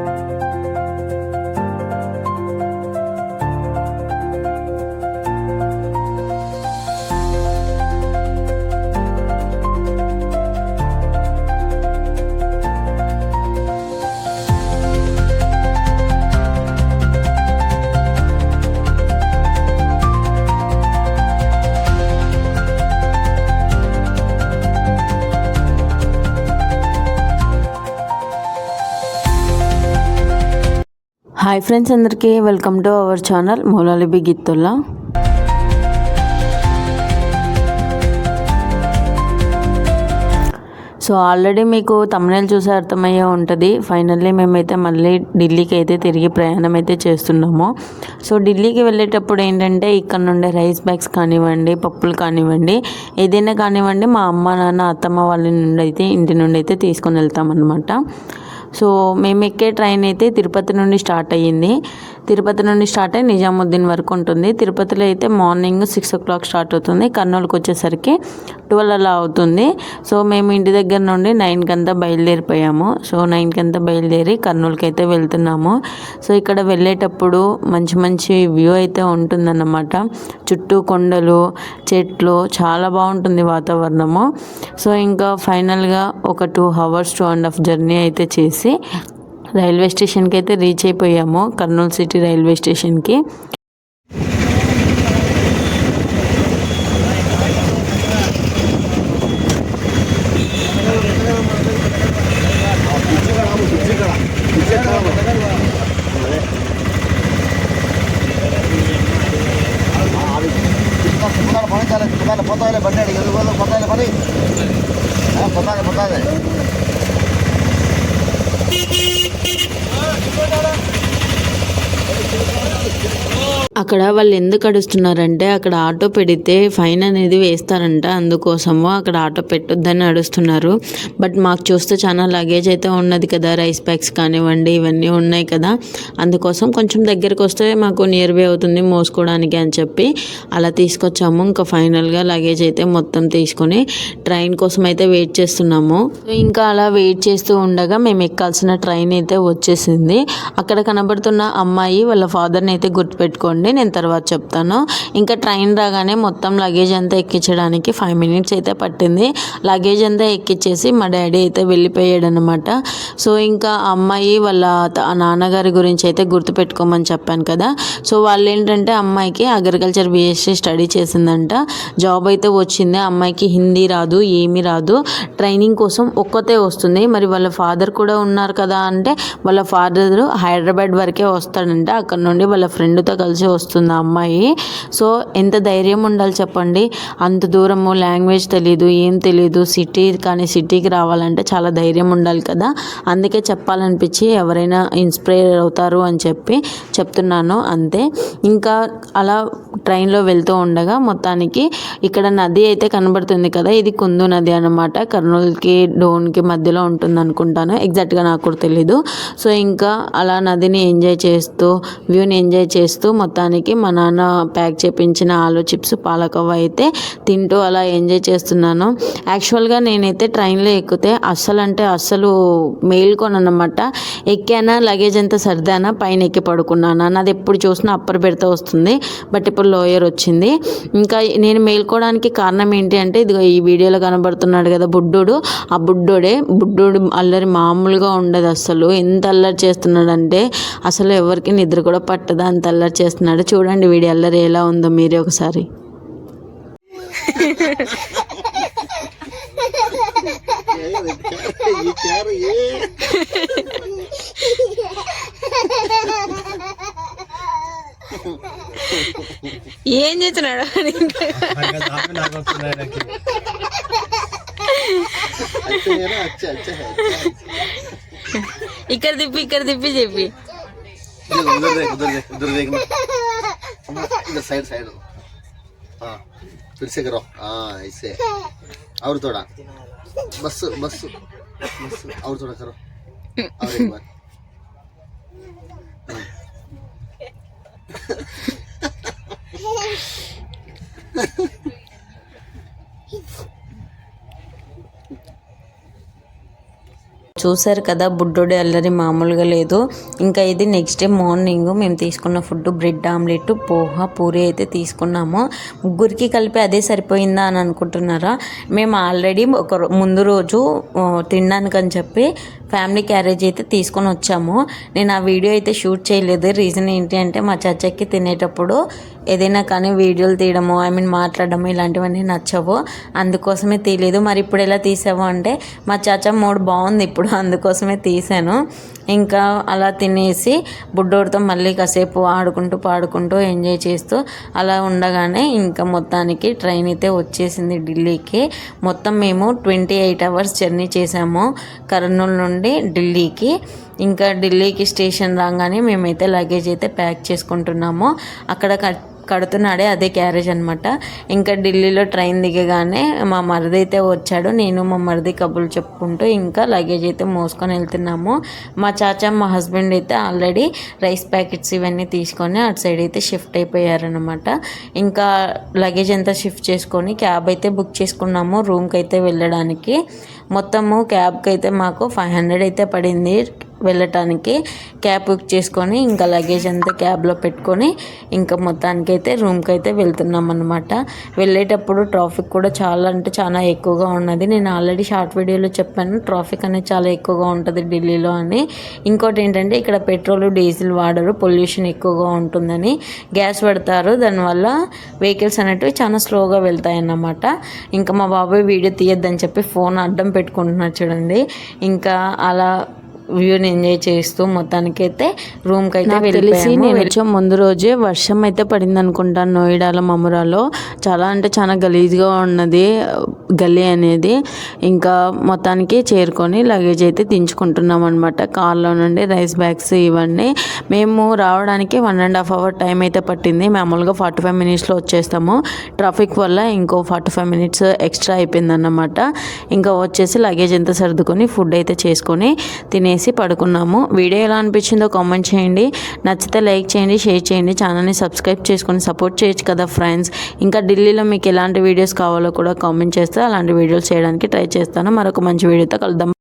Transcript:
Música hi friends అందరికీ welcome to our channel మౌలాలిబి గిత్తుల్లా సో ఆల్రెడీ మీకు తమిళ చూసి అర్థమయ్యే ఉంటుంది. ఫైనల్లీ మేమైతే మళ్ళీ ఢిల్లీకి అయితే తిరిగి ప్రయాణం అయితే చేస్తున్నాము. సో ఢిల్లీకి వెళ్ళేటప్పుడు ఏంటంటే ఇక్కడ నుండి రైస్ బ్యాగ్స్ కానివ్వండి పప్పులు కానివ్వండి ఏదైనా కానివ్వండి మా అమ్మ నాన్న అత్తమ్మ వాళ్ళ నుండి అయితే ఇంటి నుండి అయితే తీసుకొని వెళ్తామన్నమాట. సో మేము ఎక్కే ట్రైన్ అయితే తిరుపతి నుండి స్టార్ట్ అయ్యింది. తిరుపతి నుండి స్టార్ట్ అయ్యి నిజాముద్దీన్ వరకు ఉంటుంది. తిరుపతిలో అయితే morning six o'clock start అవుతుంది. కర్నూలుకి వచ్చేసరికి ట్వెల్వ్ అలా అవుతుంది. సో మేము ఇంటి దగ్గర నుండి నైన్కి అంతా బయలుదేరిపోయాము. సో నైన్కి అంతా బయలుదేరి కర్నూలుకి అయితే వెళ్తున్నాము. సో ఇక్కడ వెళ్ళేటప్పుడు మంచి మంచి వ్యూ అయితే ఉంటుందన్నమాట. చుట్టూ కొండలు చెట్లు చాలా బాగుంటుంది వాతావరణము. సో ఇంకా ఫైనల్గా ఒక two hours two and half journey అయితే చేసి రైల్వే స్టేషన్కి అయితే రీచ్ అయిపోయాము. కర్నూలు సిటీ రైల్వే స్టేషన్కి. పొద్దాలి పొద్దాలి ఎందుకు అడిగి. ఎదుగు పొద్దాలి పని দাদা అక్కడ వాళ్ళు ఎందుకు అడుస్తున్నారంటే అక్కడ ఆటో పెడితే ఫైన్ అనేది వేస్తారంట. అందుకోసము అక్కడ ఆటో పెట్టొద్దని అడుస్తున్నారు. బట్ మాకు చూస్తే చాలా లగేజ్ అయితే ఉన్నది కదా రైస్ ప్యాక్స్ కానివ్వండి ఇవన్నీ ఉన్నాయి కదా. అందుకోసం కొంచెం దగ్గరికి వస్తే మాకు నియర్ బై అవుతుంది మోసుకోవడానికి అని చెప్పి అలా తీసుకొచ్చాము. ఇంకా ఫైనల్గా లగేజ్ అయితే మొత్తం తీసుకొని ట్రైన్ కోసం అయితే వెయిట్ చేస్తున్నాము. ఇంకా అలా వెయిట్ చేస్తూ ఉండగా మేము ఎక్కాల్సిన ట్రైన్ అయితే వచ్చేసింది. అక్కడ కనబడుతున్న అమ్మాయి వాళ్ళ ఫాదర్ని అయితే గుర్తుపెట్టుకోండి నేను తర్వాత చెప్తాను. ఇంకా ట్రైన్ రాగానే మొత్తం లగేజ్ అంతా ఎక్కించడానికి ఫైవ్ మినిట్స్ అయితే పట్టింది. లగేజ్ అంతా ఎక్కించేసి మా డాడీ అయితే వెళ్ళిపోయాడు అనమాట సో ఇంకా అమ్మాయి వాళ్ళ త- నాన్నగారి గురించి అయితే గుర్తుపెట్టుకోమని చెప్పాను కదా. సో వాళ్ళు ఏంటంటే అమ్మాయికి అగ్రికల్చర్ బీఎస్సీ స్టడీ చేసిందంట. జాబ్ అయితే వచ్చింది. అమ్మాయికి హిందీ రాదు ఏమీ రాదు. ట్రైనింగ్ కోసం ఒక్కతే వస్తుంది. మరి వాళ్ళ ఫాదర్ కూడా ఉన్నారు కదా అంటే వాళ్ళ ఫాదర్ హైదరాబాద్ వరకే వస్తాడంట. అక్కడ నుండి వాళ్ళ ఫ్రెండ్తో కలిసి వస్తుంది ఆ అమ్మాయి. సో ఎంత ధైర్యం ఉండాలి చెప్పండి. అంత దూరము లాంగ్వేజ్ తెలియదు ఏం తెలియదు సిటీ కానీ సిటీకి రావాలంటే చాలా ధైర్యం ఉండాలి కదా. అందుకే చెప్పాలనిపించి ఎవరైనా ఇన్స్పైర్ అవుతారు అని చెప్పి చెప్తున్నాను. అంతే. ఇంకా అలా ట్రైన్లో వెళ్తూ ఉండగా మొత్తానికి ఇక్కడ నది అయితే కనబడుతుంది కదా. ఇది కుందు నది అనమాట కర్నూలుకి డోన్కి మధ్యలో ఉంటుంది అనుకుంటాను. ఎగ్జాక్ట్గా నాకు కూడా తెలీదు. సో ఇంకా అలా నదిని ఎంజాయ్ చేస్తూ వ్యూని ఎంజాయ్ ఎంజాయ్ చేస్తూ మొత్తానికి మా నాన్న ప్యాక్ చేపించిన ఆలు చిప్స్ పాలకవ్వ అయితే తింటూ అలా ఎంజాయ్ చేస్తున్నాను. యాక్చువల్గా నేనైతే ట్రైన్లో ఎక్కితే అస్సలు అంటే అస్సలు మేల్కొనమాట ఎక్కానా లగేజ్ అంతా సర్దానా పైన ఎక్కి పడుకున్నానా? నాది ఎప్పుడు చూసినా అప్పర్ బెడత వస్తుంది. బట్ ఇప్పుడు లోయర్ వచ్చింది. ఇంకా నేను మేల్కోవడానికి కారణం ఏంటి అంటే ఇదిగో ఈ వీడియోలో కనబడుతున్నాడు కదా బుడ్డోడు. ఆ బుడ్డోడే బుడ్డోడు అల్లరి మామూలుగా ఉండదు అసలు ఎంత అల్లరి చేస్తున్నాడంటే అసలు ఎవరికి నిద్ర కూడా పట్టదు. కదా అంత అల్లరి చేస్తున్నాడు. చూడండి వీడి అల్లరి ఎలా ఉందో మీరే ఒకసారి. ఏం చేస్తున్నాడు? ఇక్కడ తిప్పి ఇక్కడ తిప్పి చెప్పి. இந்த சைடு சைடு ஆ பிடிச்சிக்கிறோம் ஆ ஐசே அவர் தோட பஸ் பஸ் பஸ் அவர் தோட கரோ அவரே பார் Ha ha ha. చూసారు కదా బుడ్డోడి అల్లరి మామూలుగా లేదు. ఇంకా ఇది నెక్స్ట్ డే మార్నింగ్ మేము తీసుకున్న food bread omelette poha puri అయితే తీసుకున్నాము. ముగ్గురికి కలిపి అదే సరిపోయిందా అని అనుకుంటున్నారా? మేము ఆల్రెడీ ఒక ముందు రోజు ఆ, తినడానికి అని చెప్పి ఫ్యామిలీ క్యారేజ్ అయితే తీసుకొని వచ్చాము. నేను ఆ వీడియో అయితే షూట్ చేయలేదు. రీజన్ ఏంటి అంటే మా చచ్చకి తినేటప్పుడు ఏదైనా కానీ వీడియోలు తీయడము ఐ మీన్ మాట్లాడడము ఇలాంటివన్నీ నచ్చవు. అందుకోసమే తీయలేదు. మరి ఇప్పుడు ఎలా తీసావు అంటే మా చాచా మూడు బాగుంది ఇప్పుడు అందుకోసమే తీసాను. ఇంకా అలా తినేసి బుడ్డోడితో మళ్ళీ కాసేపు ఆడుకుంటూ పాడుకుంటూ ఎంజాయ్ చేస్తూ అలా ఉండగానే ఇంకా మొత్తానికి ట్రైన్ అయితే వచ్చేసింది ఢిల్లీకి. మొత్తం మేము ట్వంటీ ఎయిట్ అవర్స్ జర్నీ చేసాము కర్నూలు నుండి ఢిల్లీకి. ఇంకా ఢిల్లీకి స్టేషన్ రాగానే మేమైతే లగేజ్ అయితే ప్యాక్ చేసుకుంటున్నాము. అక్కడ కడుతున్నాడే అదే క్యారేజ్ అనమాట ఇంకా ఢిల్లీలో ట్రైన్ దిగగానే మా మరిది అయితే వచ్చాడు. నేను మా మరిది కబుర్లు చెప్పుకుంటూ ఇంకా లగేజ్ అయితే మోసుకొని వెళ్తున్నాము. మా చాచా మా హస్బెండ్ అయితే ఆల్రెడీ రైస్ ప్యాకెట్స్ ఇవన్నీ తీసుకొని అటు సైడ్ అయితే షిఫ్ట్ అయిపోయారనమాట ఇంకా లగేజ్ అంతా షిఫ్ట్ చేసుకొని క్యాబ్ అయితే బుక్ చేసుకున్నాము రూమ్కి అయితే వెళ్ళడానికి. మొత్తము క్యాబ్కి అయితే మాకు ఫైవ్ హండ్రెడ్ అయితే పడింది వెళ్ళటానికి. క్యాబ్ బుక్ చేసుకొని ఇంకా లగేజ్ అంతా క్యాబ్లో పెట్టుకొని ఇంకా మొత్తానికి అయితే రూమ్కి అయితే వెళ్తున్నాం అనమాట వెళ్ళేటప్పుడు ట్రాఫిక్ కూడా చాలా అంటే చాలా ఎక్కువగా ఉన్నది. నేను ఆల్రెడీ షార్ట్ వీడియోలో చెప్పాను ట్రాఫిక్ అనేది చాలా ఎక్కువగా ఉంటుంది ఢిల్లీలో అని. ఇంకోటి ఏంటంటే ఇక్కడ పెట్రోల్ డీజిల్ వాడరు పొల్యూషన్ ఎక్కువగా ఉంటుందని. గ్యాస్ పెడతారు దానివల్ల వెహికల్స్ అనేటివి చాలా స్లోగా వెళ్తాయి అన్నమాట ఇంకా మా బాబాయ్ వీడియో తీయద్దని చెప్పి ఫోన్ అడ్డం పెట్టుకుంటున్నారు చూడండి. ఇంకా అలా వ్యూని ఎంజాయ్ చేస్తూ మొత్తానికైతే రూమ్కి అయితే తెలిసి నేను వచ్చే ముందు రోజే వర్షం అయితే పడింది అనుకుంటాను నోయిడాలో మమురాలో. చాలా అంటే చాలా గలీజ్గా ఉన్నది గల్లీ అనేది. ఇంకా మొత్తానికి చేరుకొని లగేజ్ అయితే దించుకుంటున్నాం అనమాట కార్లో నుండి రైస్ బ్యాగ్స్ ఇవన్నీ. మేము రావడానికి one and half hour time అయితే పట్టింది. మామూలుగా ఫార్టీ ఫైవ్ మినిట్స్లో వచ్చేస్తాము. ట్రాఫిక్ వల్ల ఇంకో ఫార్టీ ఫైవ్ మినిట్స్ ఎక్స్ట్రా అయిపోయింది అన్నమాట ఇంకా వచ్చేసి లగేజ్ అంతా సర్దుకొని ఫుడ్ అయితే చేసుకొని తినేసి పడుకున్నాము. వీడియో ఎలా అనిపించిందో కామెంట్ చేయండి. నచ్చితే లైక్ చేయండి షేర్ చేయండి. ఛానల్ని సబ్స్క్రైబ్ చేసుకొని సపోర్ట్ చేయొచ్చు కదా ఫ్రెండ్స్ ఇంకా ఢిల్లీలో మీకు ఎలాంటి వీడియోస్ కావాలో కూడా కామెంట్ చేస్తే అలాంటి వీడియోస్ చేయడానికి ట్రై చేస్తాను. మరొక మంచి వీడియోతో కలుద్దాం.